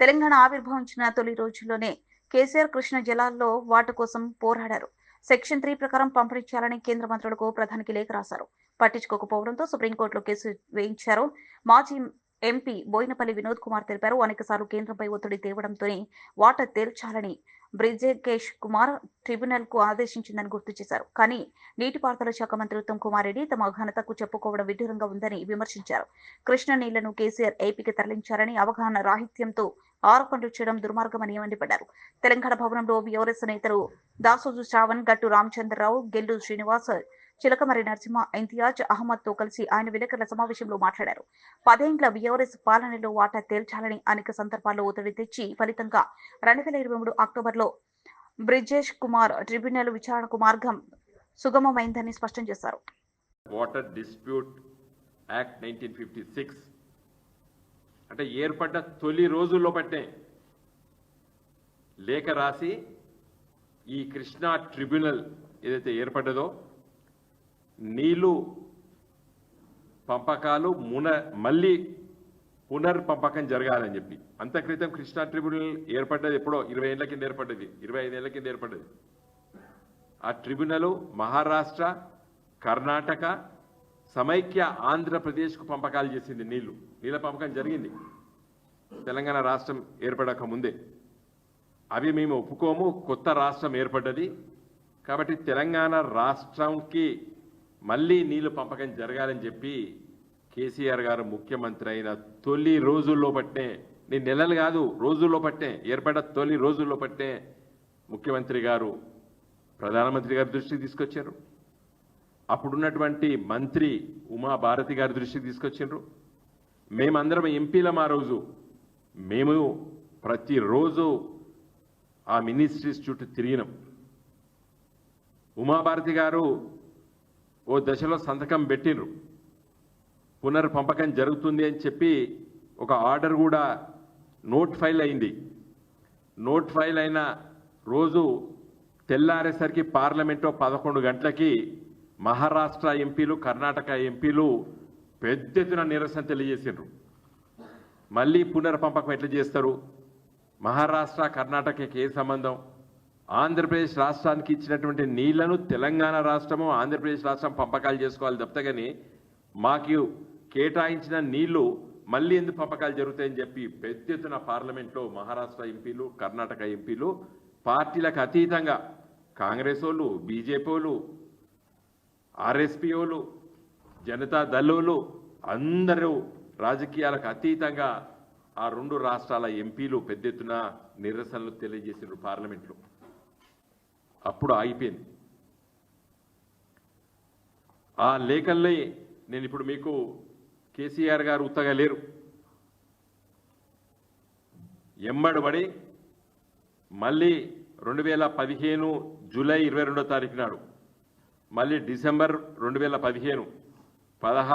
తెలంగాణ ఆవిర్భవించిన తొలి రోజుల్లోనే కేసీఆర్ కృష్ణ జలాల్లో వాటి కోసం పోరాడారు. సెక్షన్ త్రీ ప్రకారం పంపిణీ చేయాలని కేంద్ర మంత్రులకు ప్రధానికి లేఖ రాశారు. పట్టించుకోకపోవడంతో సుప్రీంకోర్టులో కేసు వేయించారు. మాజీ ఎంపీ బోయినపల్లి వినోద్ కుమార్ తెలిపారు. అనేకసార్లు కేంద్రంపై ఒత్తిడి తేవడంతోనే వాటర్ తేల్చాలని బ్రిజేకేష్ కుమార్ ట్రిబ్యునల్కు ఆదేశించిందని గుర్తు చేశారు. కానీ నీటిపారుదల శాఖ మంత్రి ఉత్తమ్ కుమార్ రెడ్డి తమ ఘనతకు చెప్పుకోవడం విడ్డూరంగా ఉందని విమర్శించారు. కృష్ణ నీళ్ళను కేసీఆర్ ఏపీకి తరలించారని అవగాహన రాహిత్యంతో ఆరోపణలు చేయడం దుర్మార్గమని మండిపడ్డారు. తెలంగాణ భవనంలో బీఆర్ఎస్ నేతలు దాసోజు శ్రావణ్ గట్టు రామచంద్రరావు గెల్లు శ్రీనివాస్ చిలకమరి నరసింహ ఇంతియాజ్ అహ్మద్తో కలిసి ఆయన విలేకరుల సమావేశంలో మాట్లాడారు. పదేండ్ల బీఆర్ఎస్ పాలనలో వాటా తేల్చాలని అనేక సందర్భాల్లో ఒత్తిడి తెచ్చి ఫలితంగా రెండు వేల ఇరవై మూడు అక్టోబర్లో బ్రిజేష్ కుమార్ ట్రిబ్యునల్ విచారణకు మార్గం సుగమమైందని స్పష్టం చేశారు. Water dispute act nineteen fifty six అంటే ఏర్పడ్డ తొలి రోజుల్లో పట్టే. లేఖ రాసి ఈ కృష్ణా ట్రిబ్యునల్ ఏదైతే ఏర్పడ్డదో నీళ్ళు పంపకాలు మున మళ్ళీ పునర్పంపకం జరగాలని చెప్పి. అంత క్రితం కృష్ణా ట్రిబ్యునల్ ఏర్పడ్డది ఎప్పుడో? ఇరవై ఏళ్ళ కింద ఏర్పడ్డది. ఇరవై ఐదేళ్ళ కింద ఏర్పడ్డది. ఆ ట్రిబ్యునల్ మహారాష్ట్ర కర్ణాటక సమైక్య ఆంధ్రప్రదేశ్కు పంపకాలు చేసింది నీళ్ళు. నీళ్ళ పంపకం జరిగింది. తెలంగాణ రాష్ట్రం ఏర్పడక ముందే. అవి మేము ఒప్పుకోము కొత్త రాష్ట్రం ఏర్పడ్డది. కాబట్టి తెలంగాణ రాష్ట్రంకి మళ్ళీ నీళ్ళు పంపకం జరగాలని చెప్పి కేసీఆర్ గారు ముఖ్యమంత్రి అయిన తొలి రోజుల్లో పట్టే నేను నెలలు కాదు రోజుల్లో పట్టే ఏర్పడ్డ తొలి రోజుల్లో పట్టే ముఖ్యమంత్రి గారు ప్రధానమంత్రి గారి దృష్టికి తీసుకొచ్చారు. అప్పుడున్నటువంటి మంత్రి ఉమా భారతి గారి దృష్టికి తీసుకొచ్చిండ్రు. మేమందరం ఎంపీలం ఆ రోజు. మేము ప్రతిరోజు ఆ మినిస్ట్రీస్ చుట్టూ తిరిగినాం. ఉమాభారతి గారు ఓ దశలో సంతకం పెట్టిండ్రు. పునర్పంపకం జరుగుతుంది అని చెప్పి ఒక ఆర్డర్ కూడా నోట్ ఫైల్ అయింది. నోట్ ఫైల్ అయిన రోజు తెల్లారేసరికి పార్లమెంట్లో పదకొండు గంటలకి మహారాష్ట్ర ఎంపీలు కర్ణాటక ఎంపీలు పెద్ద ఎత్తున నిరసన తెలియజేసిండ్రు. మళ్ళీ పునర్పంపకం ఎట్లా చేస్తారు? మహారాష్ట్ర కర్ణాటకకి ఏ సంబంధం? ఆంధ్రప్రదేశ్ రాష్ట్రానికి ఇచ్చినటువంటి నీళ్ళను తెలంగాణ రాష్ట్రము ఆంధ్రప్రదేశ్ రాష్ట్రం పంపకాలు చేసుకోవాలి తప్ప కానీ మాకు కేటాయించిన నీళ్ళు మళ్ళీ ఎందుకు పంపకాలు జరుగుతాయని చెప్పి పెద్ద ఎత్తున పార్లమెంట్లో మహారాష్ట్ర ఎంపీలు కర్ణాటక ఎంపీలు పార్టీలకు అతీతంగా కాంగ్రెస్ వాళ్ళు బీజేపీ వాళ్ళు ఆర్ఎస్పిఓలు జనతా దళోలు అందరూ రాజకీయాలకు అతీతంగా ఆ రెండు రాష్ట్రాల ఎంపీలు పెద్ద ఎత్తున నిరసనలు తెలియజేసారు పార్లమెంట్లో. అప్పుడు ఆగిపోయింది. ఆ లేఖల్లో నేను ఇప్పుడు మీకు కేసీఆర్ గారు ఉత్తగా లేరు. ఎమ్మడబడి మళ్ళీ రెండు వేల పదిహేను జూలై ఇరవై రెండో తారీఖు నాడు మళ్ళీ డిసెంబర్ రెండు వేల పదిహేను పదహారు